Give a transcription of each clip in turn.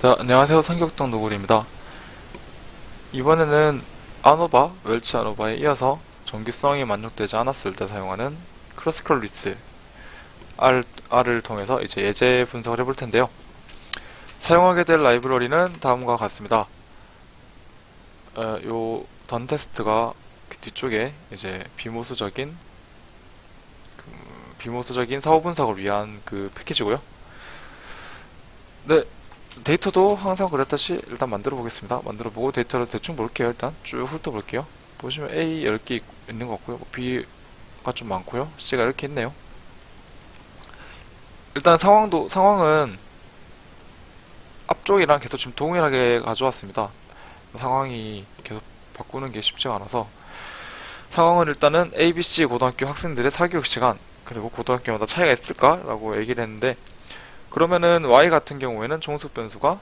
자, 안녕하세요. 성격동 노골입니다. 이번에는 아노바, 웰치 아노바에 이어서 정기성이 만족되지 않았을 때 사용하는 클래시컬 리스 R을 통해서 이제 예제 분석을 해볼 텐데요. 사용하게 될 라이브러리는 다음과 같습니다. 어, 요 던 테스트가 그 뒤쪽에 이제 비모수적인 그 비모수적인 사후 분석을 위한 그 패키지고요. 네, 데이터도 항상 그랬듯이 일단 만들어 보겠습니다. 만들어 보고 데이터를 대충 볼게요. 일단 쭉 훑어 볼게요. 보시면 A 10개 있는 것 같고요. 뭐 B가 좀 많고요. C가 이렇게 있네요. 일단 상황도 상황은 앞쪽이랑 계속 지금 동일하게 가져왔습니다. 상황이 계속 바꾸는 게 쉽지가 않아서 상황은 일단은 A, B, C 고등학교 학생들의 사교육 시간 그리고 고등학교마다 차이가 있을까라고 얘기를 했는데 그러면은 y 같은 경우에는 종속 변수가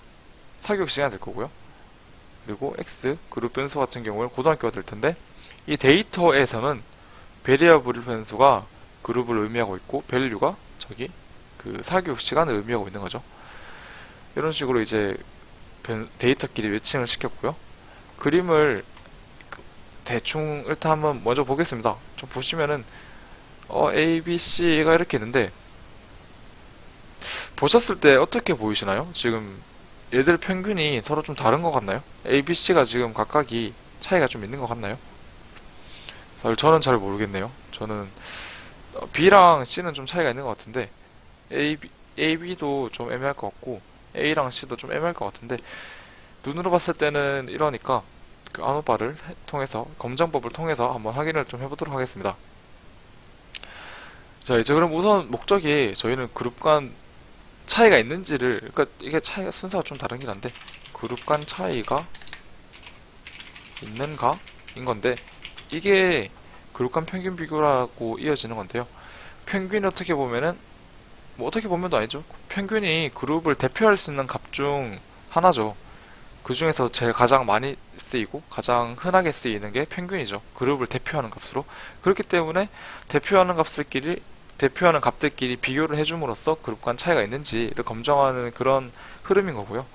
사교육 시간이 될 거고요. 그리고 x 그룹 변수 같은 경우에는 고등학교가 될 텐데 이 데이터에서는 베리어블 변수가 그룹을 의미하고 있고 밸류가 저기 그 사교육 시간을 의미하고 있는 거죠. 이런 식으로 이제 변- 데이터끼리 매칭을 시켰고요. 그림을 그 대충 일단 한번 먼저 보겠습니다. 좀 보시면은 어, A, B, C가 이렇게 있는데 보셨을 때 어떻게 보이시나요? 지금 얘들 평균이 서로 좀 다른 것 같나요? A, B, C가 지금 각각이 차이가 좀 있는 것 같나요? 사실 저는 잘 모르겠네요. 저는 어, B랑 C는 좀 차이가 있는 것 같은데 A, B, A, B도 좀 애매할 것 같고 A랑 C도 좀 애매할 것 같은데 눈으로 봤을 때는 이러니까 그 아노바를 해- 통해서 검정법을 통해서 한번 확인을 좀 해보도록 하겠습니다. 자 이제 그럼 우선 목적이 저희는 그룹 간 차이가 있는지를 그러니까 이게 차이가 순서가 좀 다르긴 한데 그룹 간 차이가 있는가 인 건데 이게 그룹 간 평균 비교라고 이어지는 건데요. 평균이 어떻게 보면은 뭐 어떻게 보면도 아니죠. 평균이 그룹을 대표할 수 있는 값 중 하나죠. 그 중에서 제일 가장 많이 쓰이고 가장 흔하게 쓰이는 게 평균이죠. 그룹을 대표하는 값으로. 그렇기 때문에 대표하는 값들끼리 대표하는 값들끼리 비교를 해줌으로써 그룹 간 차이가 있는지를 검증하는 그런 흐름인 거고요.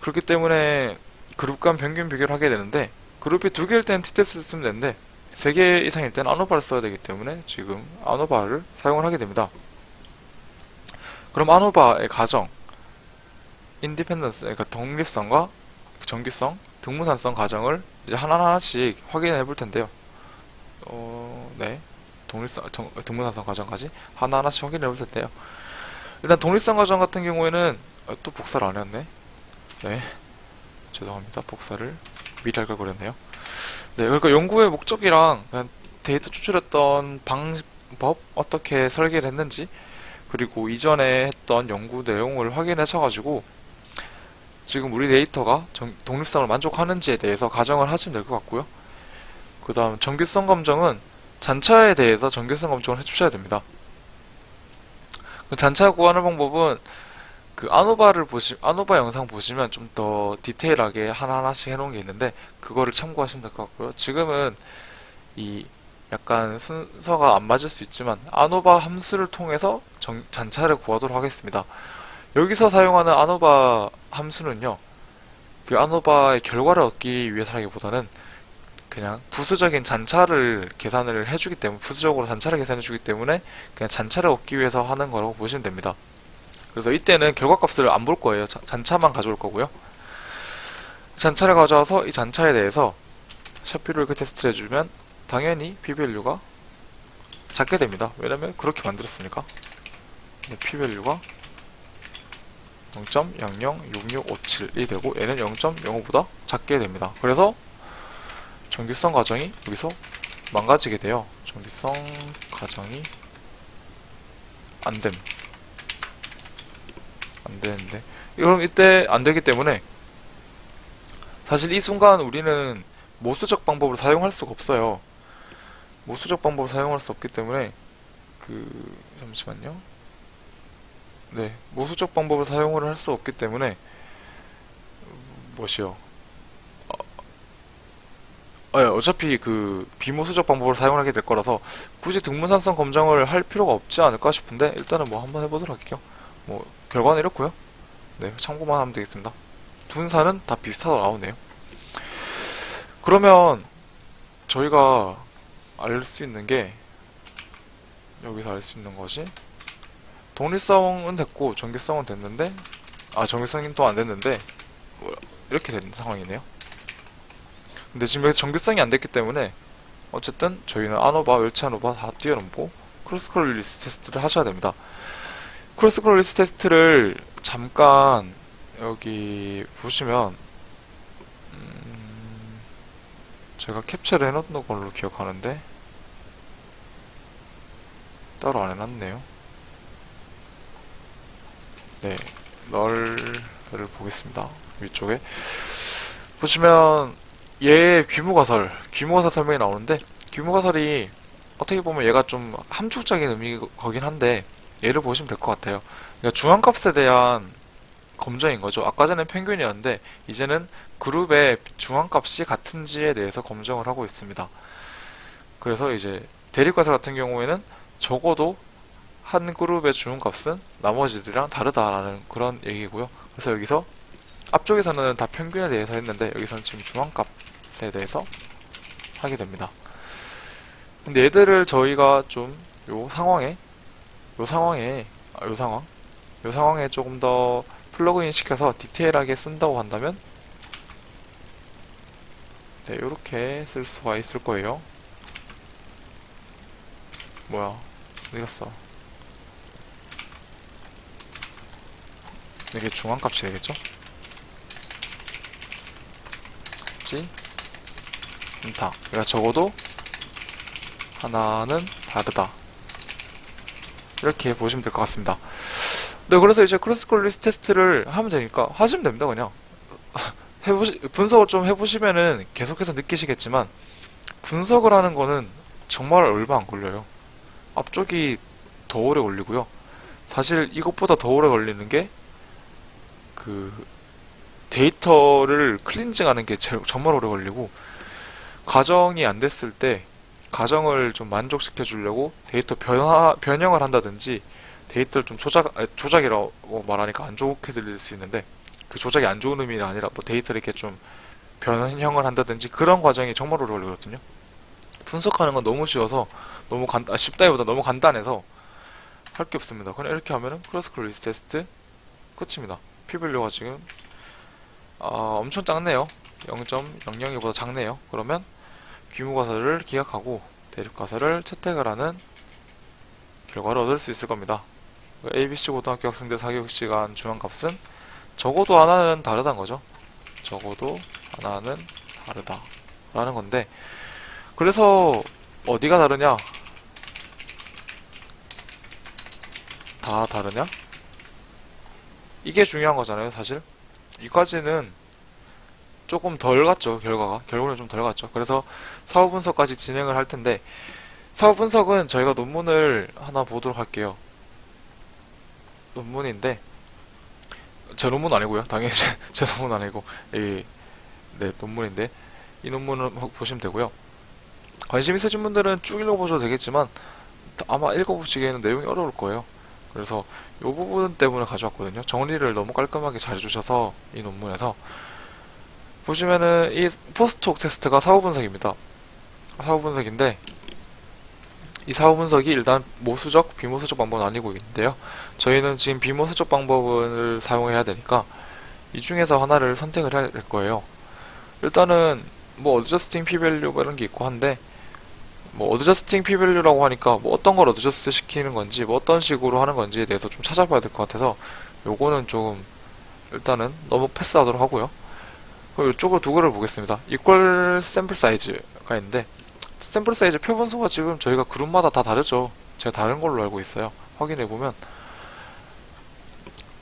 그렇기 때문에 그룹 간 평균 비교를 하게 되는데 그룹이 두 개일 때는 test를 쓰면 되는데 세 개 이상일 때는 아노바를 써야 되기 때문에 지금 아노바를 사용을 하게 됩니다. 그럼 아노바의 가정 인디펜던스 그러니까 독립성과 정기성, 등무산성 가정을 이제 하나하나씩 확인해 볼 텐데요. 어, 네. 독립성, 정- 등문산성 과정까지 하나하나씩 확인해 볼 텐데요. 일단 독립성 과정 같은 경우에는 어, 또 복사를 안 했네. 네. 죄송합니다. 복사를 미리 할걸 그랬네요. 네. 그러니까 연구의 목적이랑 데이터 추출했던 방법, 어떻게 설계를 했는지, 그리고 이전에 했던 연구 내용을 확인하셔가지고, 지금 우리 데이터가 정- 독립성을 만족하는지에 대해서 가정을 하시면 될 것 같고요. 그 다음, 정규성 검정은 잔차에 대해서 정교성 검증을 해주셔야 됩니다. 그 잔차 구하는 방법은 그 아노바를 보시 아노바 영상 보시면 좀 더 디테일하게 하나하나씩 해놓은 게 있는데 그거를 참고하시면 될 것 같고요. 지금은 이 약간 순서가 안 맞을 수 있지만 아노바 함수를 통해서 정- 잔차를 구하도록 하겠습니다. 여기서 사용하는 아노바 함수는요. 그 아노바의 결과를 얻기 위해서라기보다는 그냥 부수적인 잔차를 계산을 해주기 때문에 부수적으로 잔차를 계산해주기 때문에 그냥 잔차를 얻기 위해서 하는 거라고 보시면 됩니다. 그래서 이때는 결과값을 안 볼 거예요. 자- 잔차만 가져올 거고요. 잔차를 가져와서 이 잔차에 대해서 샤피로 이렇게 테스트를 해주면 당연히 p-value가 작게 됩니다. 왜냐면 그렇게 만들었으니까. 네, p-value가 0.006657이 되고 얘는 0.05보다 작게 됩니다. 그래서 정기성 과정이 여기서 망가지게 돼요. 정기성 과정이 안됨. 안 되는데. 그럼 이때 안 되기 때문에 사실 이 순간 우리는 모수적 방법을 사용할 수가 없어요. 모수적 방법을 사용할 수 없기 때문에 그 잠시만요. 네, 모수적 방법을 사용을 할 수 없기 때문에 무엇이요? 어, 예, 어차피 그 비모수적 방법을 사용하게 될 거라서 굳이 등문산성 검정을 할 필요가 없지 않을까 싶은데 일단은 뭐 한번 해보도록 할게요. 뭐 결과는 이렇고요. 네, 참고만 하면 되겠습니다. 분사는 다 비슷하게 나오네요. 그러면 저희가 알 수 있는 게 여기서 알 수 있는 것이 독립성은 됐고 정기성은 됐는데 아 정기성은 또 안 됐는데 뭐, 이렇게 된 상황이네요. 근데 지금 여기서 정기성이 안 됐기 때문에 어쨌든 저희는 아노바, 웰치 아노바 다 뛰어넘고 크로스 컬리스 테스트를 하셔야 됩니다. 크로스 컬리스 테스트를 잠깐 여기 보시면 음, 제가 캡처를 해놓는 걸로 기억하는데 따로 안 해놨네요. 네, 널을 보겠습니다. 위쪽에 보시면 얘 귀무가설, 귀무가설 설명이 나오는데 귀무가설이 어떻게 보면 얘가 좀 함축적인 의미거긴 한데 얘를 보시면 될 것 같아요. 그러니까 중앙값에 대한 검정인 거죠. 아까 전엔 평균이었는데 이제는 그룹의 중앙값이 같은지에 대해서 검정을 하고 있습니다. 그래서 이제 대립가설 같은 경우에는 적어도 한 그룹의 중앙값은 나머지들이랑 다르다라는 그런 얘기고요. 그래서 여기서 앞쪽에서는 다 평균에 대해서 했는데 여기서는 지금 중앙값 에 대해서 하게 됩니다. 근데 얘들을 저희가 좀 요 상황에 요 상황에 아, 요 상황 요 상황에 조금 더 플러그인 시켜서 디테일하게 쓴다고 한다면 네 요렇게 쓸 수가 있을 거예요 뭐야 어디 갔어 이게 중앙값이 되겠죠? 같지? 않다. 그러니까 적어도 하나는 다르다. 이렇게 보시면 될 것 같습니다. 네 그래서 이제 크로스 콜 리스 테스트를 하면 되니까 하시면 됩니다 그냥. 해보시 분석을 좀 해보시면은 계속해서 느끼시겠지만 분석을 하는 거는 정말 얼마 안 걸려요. 앞쪽이 더 오래 걸리고요. 사실 이것보다 더 오래 걸리는 게 그 데이터를 클린징하는 게 정말 오래 걸리고 가정이 안 됐을 때 가정을 좀 만족시켜 주려고 데이터 변화 변형을 한다든지 데이터를 좀 조작 아, 조작이라고 말하니까 안 좋게 들릴 수 있는데 그 조작이 안 좋은 의미가 아니라 뭐 데이터를 이렇게 좀 변형을 한다든지 그런 과정이 정말 오래 걸리거든요. 분석하는 건 너무 쉬워서 너무 간 아, 쉽다기보다 너무 간단해서 할 게 없습니다. 그냥 이렇게 하면은 크로스 클 리스 테스트 끝입니다. 피밸류가 지금 아, 엄청 작네요. 0.002보다 작네요. 그러면 귀무가설을 기약하고 대립가설을 채택을 하는 결과를 얻을 수 있을 겁니다. ABC 고등학교 학생들 사교육시간 중앙값은 적어도 하나는 다르다는 거죠. 적어도 하나는 다르다. 라는 건데, 그래서 어디가 다르냐? 다 다르냐? 이게 중요한 거잖아요, 사실. 이까지는 조금 덜 갔죠, 결과가. 결과는 좀 덜 갔죠. 그래서 사후 분석까지 진행을 할 텐데, 사후 분석은 저희가 논문을 하나 보도록 할게요. 논문인데, 제 논문 아니고요. 당연히 제, 제 논문 아니고, 이, 네, 논문인데, 이 논문을 보- 보시면 되고요. 관심 있으신 분들은 쭉 읽어보셔도 되겠지만, 아마 읽어보시기에는 내용이 어려울 거예요. 그래서 이 부분 때문에 가져왔거든요. 정리를 너무 깔끔하게 잘 해주셔서 이 논문에서 보시면은 이 포스트옥 테스트가 사후 분석입니다. 사후 분석인데 이 사후 분석이 일단 모수적, 비모수적 방법은 아니고 있는데요. 저희는 지금 비모수적 방법을 사용해야 되니까 이 중에서 하나를 선택을 해야 될 거예요. 일단은 뭐 어드저스팅 p-value 이런 게 있고 한데 뭐 어드저스팅 p-value라고 하니까 뭐 어떤 걸 어드저스트 시키는 건지 뭐 어떤 식으로 하는 건지에 대해서 좀 찾아봐야 될 것 같아서 요거는 조금 일단은 너무 패스하도록 하고요. 이쪽으로 두 개를 보겠습니다. 이퀄 샘플 사이즈가 있는데 샘플 사이즈 표분수가 지금 저희가 그룹마다 다 다르죠. 제가 다른 걸로 알고 있어요. 확인해 보면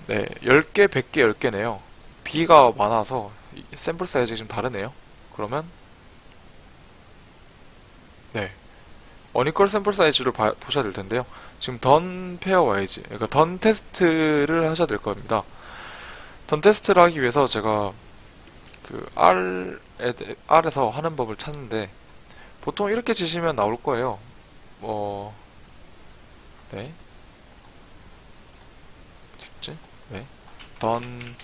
네, 10개, 100개, 10개네요. B가 많아서 이 샘플 사이즈가 좀 다르네요. 그러면 네. 어니컬 샘플 사이즈를 봐- 보셔야 될 텐데요. 지금 던 페어 와이즈, 그러니까 던 테스트를 하셔야 될 겁니다. 던 테스트를 하기 위해서 제가 그 R에, 대- R에서 하는 법을 찾는데 보통 이렇게 치시면 나올 거예요. 뭐, 네. 어딨지? 네. 던,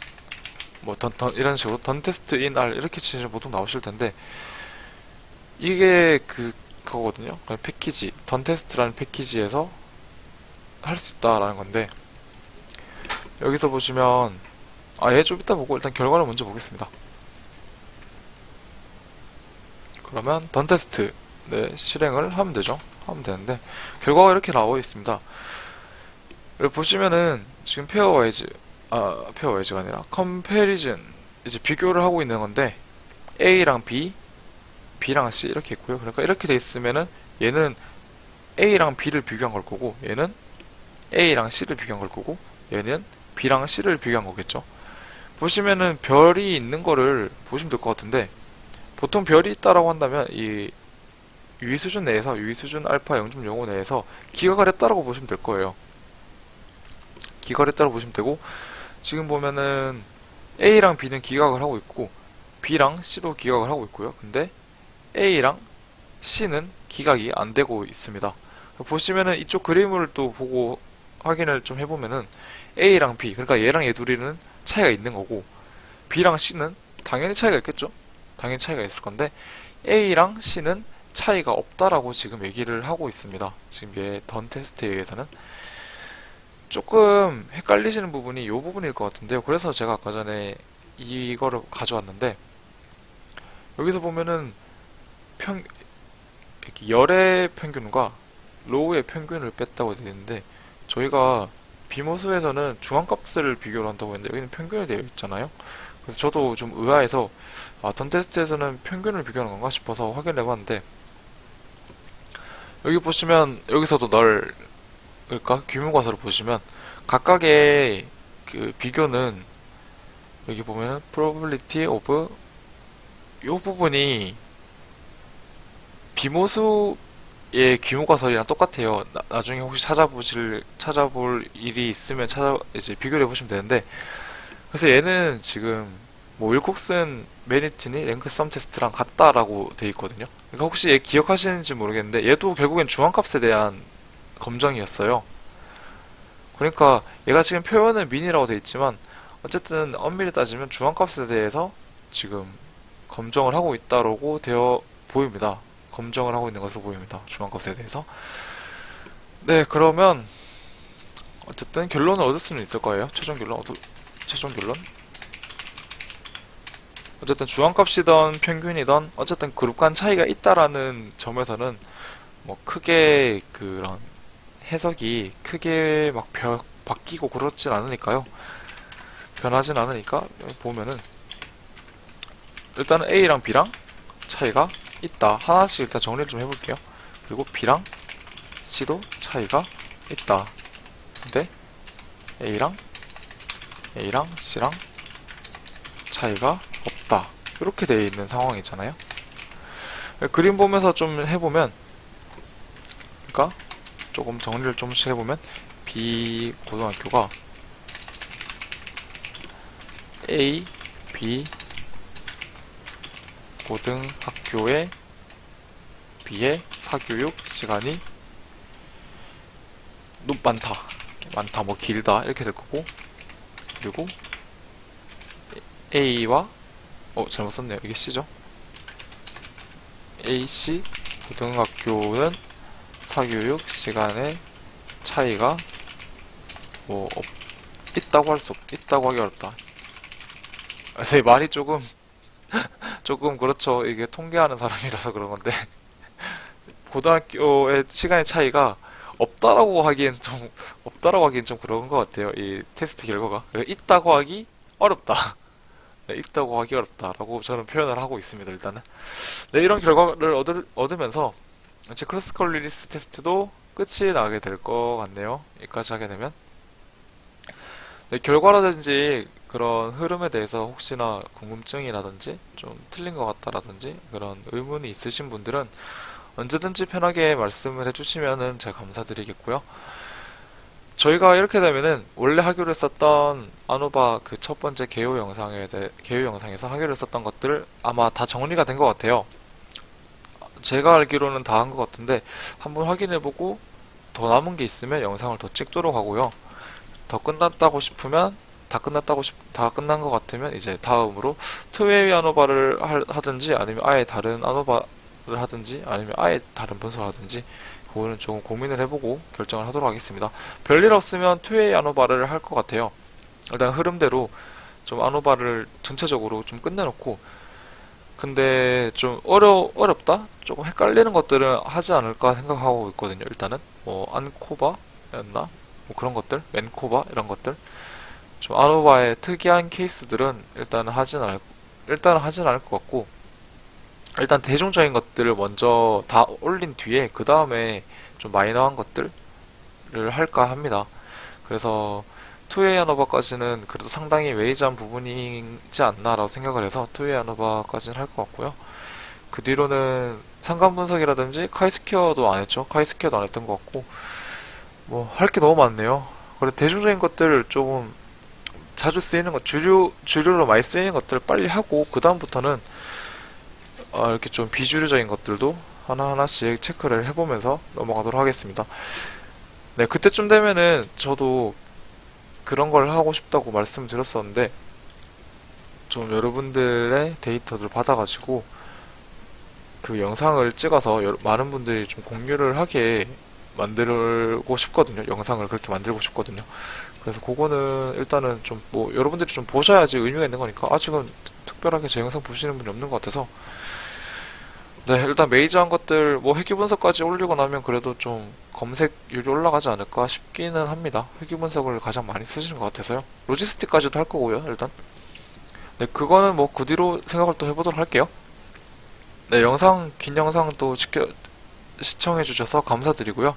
뭐, 던, 던, 이런 식으로 던 테스트 인 R 이렇게 치시면 보통 나오실 텐데, 이게 그, 그거거든요. 그냥 패키지, 던 테스트라는 패키지에서 할 수 있다라는 건데, 여기서 보시면, 아, 얘좀 이따 보고 일단 결과를 먼저 보겠습니다. 그러면 던 테스트, 네, 실행을 하면 되죠. 하면 되는데, 결과가 이렇게 나와 있습니다. 보시면은, 지금 페어 와이즈, 아, 페어 와이즈가 아니라, 컴패리즌, 이제 비교를 하고 있는 건데, A랑 B, B랑 C 이렇게 있고요. 그러니까 이렇게 돼 있으면은, 얘는 A랑 B를 비교한 걸 거고, 얘는 A랑 C를 비교한 걸 거고, 얘는 B랑 C를 비교한 거겠죠. 보시면은 별이 있는 거를 보시면 될 것 같은데, 보통 별이 있다라고 한다면, 이 유의 수준 내에서, 유의 수준 알파 0.05 내에서 기가가 됐다라고 보시면 될 거예요. 기가를 따라 보시면 되고 지금 보면은 A랑 B는 기각을 하고 있고 B랑 C도 기각을 하고 있고요. 근데 A랑 C는 기각이 안 되고 있습니다. 보시면은 이쪽 그림을 또 보고 확인을 좀 해보면은 A랑 B 그러니까 얘랑 얘 둘이는 차이가 있는 거고 B랑 C는 당연히 차이가 있겠죠. 당연히 차이가 있을 건데 A랑 C는 차이가 없다라고 지금 얘기를 하고 있습니다. 지금 얘 던 테스트에 의해서는 조금 헷갈리시는 부분이 이 부분일 것 같은데요. 그래서 제가 아까 전에 이거를 가져왔는데 여기서 보면은 평 열의 평균과 로우의 평균을 뺐다고 되어 있는데 저희가 비모수에서는 중앙값을 비교를 한다고 했는데 여기는 평균이 되어 있잖아요. 그래서 저도 좀 의아해서 아, 던 테스트에서는 평균을 비교하는 건가 싶어서 확인을 해봤는데 여기 보시면 여기서도 널 그러니까 규모가서를 보시면 각각의 그 비교는 여기 보면은 probability of 요 부분이 비모수 의 규모가설이랑 똑같아요. 나, 나중에 혹시 찾아보실 찾아볼 일이 있으면 찾아 이제 비교를 해보시면 되는데 그래서 얘는 지금 뭐 윌콕슨 매니티니 랭크 썸 테스트랑 같다라고 돼 있거든요. 그러니까 혹시 얘 기억하시는지 모르겠는데 얘도 결국엔 중앙값에 대한 검정이었어요. 그러니까 얘가 지금 표현은 민이라고 돼 있지만 어쨌든 엄밀히 따지면 중앙값에 대해서 지금 검정을 하고 있다라고 되어 보입니다. 검정을 하고 있는 것으로 보입니다. 중앙값에 대해서. 네, 그러면 어쨌든 결론을 얻을 수는 있을 거예요. 최종 결론 얻 최종 결론. 어쨌든 중앙값이던 평균이던 어쨌든 그룹 간 차이가 있다라는 점에서는 뭐 크게 그런 해석이 크게 막 벼- 바뀌고 그렇진 않으니까요. 변하진 않으니까 보면은 일단은 A랑 B랑 차이가 있다. 하나씩 일단 정리를 좀 해볼게요. 그리고 B랑 C도 차이가 있다. 근데 A랑 A랑 C랑 차이가 없다. 이렇게 되어 있는 상황이잖아요. 그림 보면서 좀 해보면 그러니까 조금 정리를 좀씩 해보면 B 고등학교가 A, B 고등학교에 비해 사교육 시간이 높 많다. 많다 뭐 길다 이렇게 될 거고. 그리고 A와 어 잘못 썼네요. 이게 C죠? AC 고등학교는 사교육 시간의 차이가 뭐 없, 있다고 할수 없, 있다고 하기 어렵다. 아, 제 말이 조금 조금 그렇죠. 이게 통계하는 사람이라서 그런 건데 고등학교의 시간의 차이가 없다라고 하기엔 좀 없다라고 하기엔 좀 그런 것 같아요. 이 테스트 결과가 있다고 하기 어렵다. 네, 있다고 하기 어렵다라고 저는 표현을 하고 있습니다. 일단은 네, 이런 결과를 얻을, 얻으면서 제 클래스컬 리리스 테스트도 끝이 나게 될 것 같네요. 여기까지 하게 되면. 네, 결과라든지 그런 흐름에 대해서 혹시나 궁금증이라든지 좀 틀린 것 같다라든지 그런 의문이 있으신 분들은 언제든지 편하게 말씀을 해주시면은 제가 감사드리겠고요. 저희가 이렇게 되면은 원래 하기로 했었던 아노바 그 첫 번째 개요 영상에 대해 개요 영상에서 하기로 했었던 것들 아마 다 정리가 된 것 같아요. 제가 알기로는 다 한 것 같은데 한번 확인해보고 더 남은 게 있으면 영상을 더 찍도록 하고요. 더 끝났다고 싶으면 다 끝났다고 싶, 다 끝난 것 같으면 이제 다음으로 투웨이 아노바를 할- 하든지 아니면 아예 다른 아노바를 하든지 아니면 아예 다른 분석을 하든지 그거는 조금 고민을 해보고 결정을 하도록 하겠습니다. 별일 없으면 투웨이 아노바를 할 것 같아요. 일단 흐름대로 좀 아노바를 전체적으로 좀 끝내놓고 근데 좀 어려 어렵다 조금 헷갈리는 것들은 하지 않을까 생각하고 있거든요. 일단은 뭐 안코바였나 뭐 그런 것들 맨코바 이런 것들 좀 아노바의 특이한 케이스들은 일단 하진 않을 일단 하진 않을 것 같고 일단 대중적인 것들을 먼저 다 올린 뒤에 그 다음에 좀 마이너한 것들을 할까 합니다. 그래서 투웨이 아노바까지는 그래도 상당히 웨이즈한 부분이지 않나라고 생각을 해서 투웨이 아노바까지는 할 것 같고요. 그 뒤로는 상관 분석이라든지 카이스퀘어도 안 했죠. 카이스퀘어도 안 했던 것 같고 뭐 할 게 너무 많네요. 그리고 대중적인 것들을 조금 자주 쓰이는 것, 주류 주류로 많이 쓰이는 것들을 빨리 하고 그 다음부터는 어, 이렇게 좀 비주류적인 것들도 하나하나씩 체크를 해보면서 넘어가도록 하겠습니다. 네, 그때쯤 되면은 저도 그런 걸 하고 싶다고 말씀드렸었는데 좀 여러분들의 데이터를 받아가지고 그 영상을 찍어서 여러- 많은 분들이 좀 공유를 하게 만들고 싶거든요. 영상을 그렇게 만들고 싶거든요. 그래서 그거는 일단은 좀 뭐 여러분들이 좀 보셔야지 의미가 있는 거니까 아직은 특별하게 제 영상 보시는 분이 없는 것 같아서 네 일단 메이저한 것들 뭐 회귀 분석까지 올리고 나면 그래도 좀 검색률이 올라가지 않을까 싶기는 합니다. 회귀 분석을 가장 많이 쓰시는 것 같아서요. 로지스틱까지도 할 거고요. 일단 네 그거는 뭐 그 뒤로 생각을 또 해보도록 할게요. 네 영상 긴 영상 또 지켜 시청해 주셔서 감사드리고요.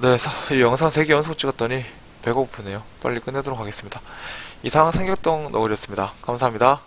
네, 사- 이 영상 3개 연속 찍었더니 배가 고프네요. 빨리 끝내도록 하겠습니다. 이상 삼격동 너구리였습니다. 감사합니다.